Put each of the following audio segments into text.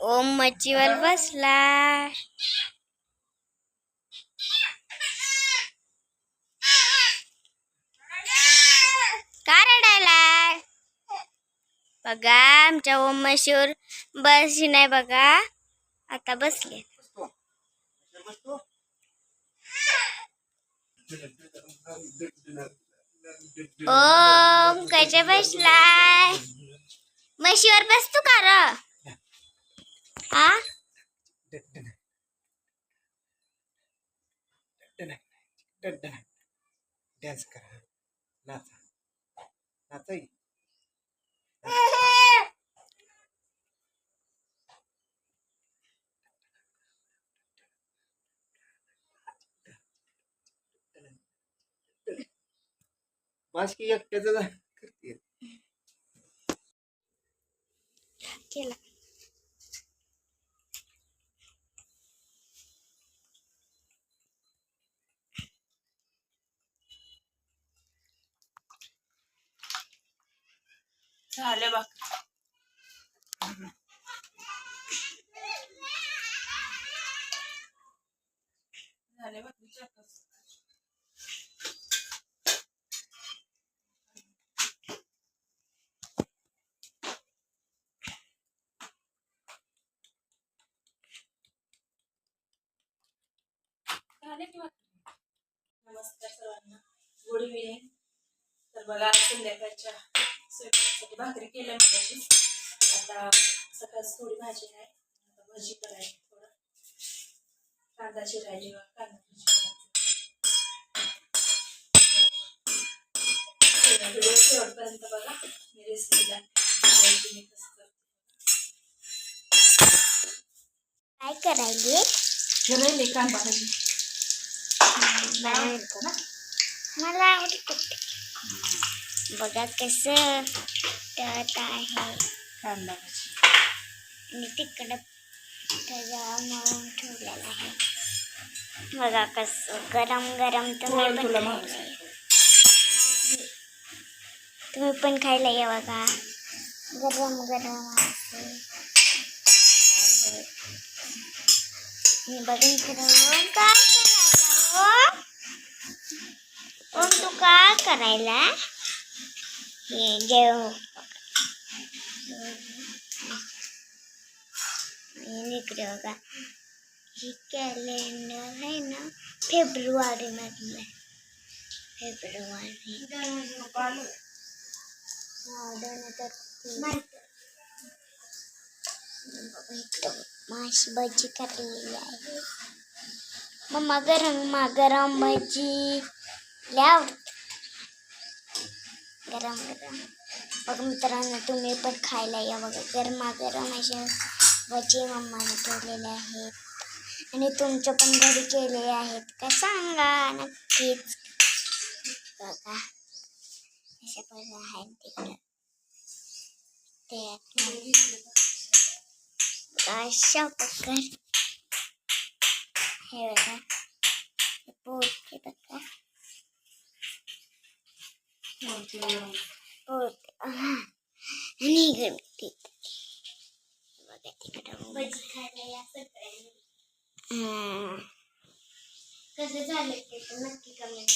ओम मच्छीवर बसला. का रडायला? बघा आमच्या ओम मच्छीवर बसली नाही बघा. आता बसले. ओम कशा बसलाय? म्हशीवर बसतो का र? आ? डान्स करा नाचा नाचाई बस की एकट्याच करते केला चाले बाकी. झाले बाकी नमस्कार सर्वांना. गुड इवनिंग तर बघा संध्याकाळच्या स्वयंपाकासाठी भाकरी केल्या मगाशी आता सकाळची थोडी भाजी आहे. आता भजी करायची थोडं. कांदा चिरायची कांदा व्हिडिओ शेवटपर्यंत बघा. मी रेसिपीला मी कसं करते. काय करायले? ठरवले कांदा भाजी मला आवडत. बघा कसं त्यात आहे. कांदा आणि तिकडं त्याचा मळून ठेवलेला आहे. बघा कसं गरम गरम तुम्ही पण. तुम्ही पण खायला या बघा. गरम गरम आहे. मी बघून फिरवून काय करायला हो? ओम तू काय करायला? होगा कैलेंडर है ना, फेब्रुआरी में फेब्रुआरी। हाँ दोनों तरफ़ कर लिया मम्मा, गरम गरम बजी। गरम गरम बघ मित्रांनो तुम्ही पण खायला या बघा. गरमागरम अशा भजी मम्माने केलेले आहेत. आणि तुमच्या पण घरी केलेले आहेत का? सांगा नक्कीच. बघा. अशा पण आहेत तिकडं. ते अशा प्रकार. हे बघा. पोट बघा पोट आणि गणपती बघा तिकडं भजी खायला या सगळ्यांनी कसं झालं ते तर नक्की कमेंट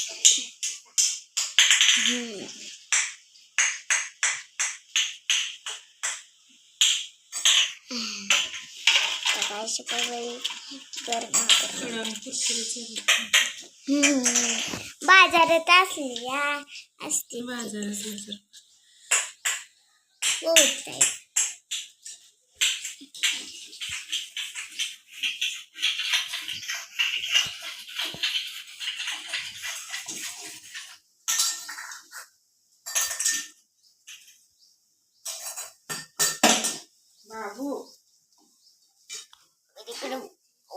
अशी गरमा हम्म. बाजारात असली या असते बहुत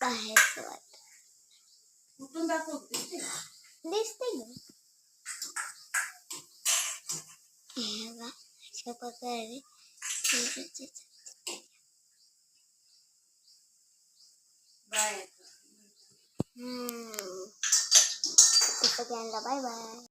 बाहेरचं वाट कुठून दाखवते ते? दिसते की हे बघा अशा प्रकारे बाय हम्म सगळ्यांना बाय बाय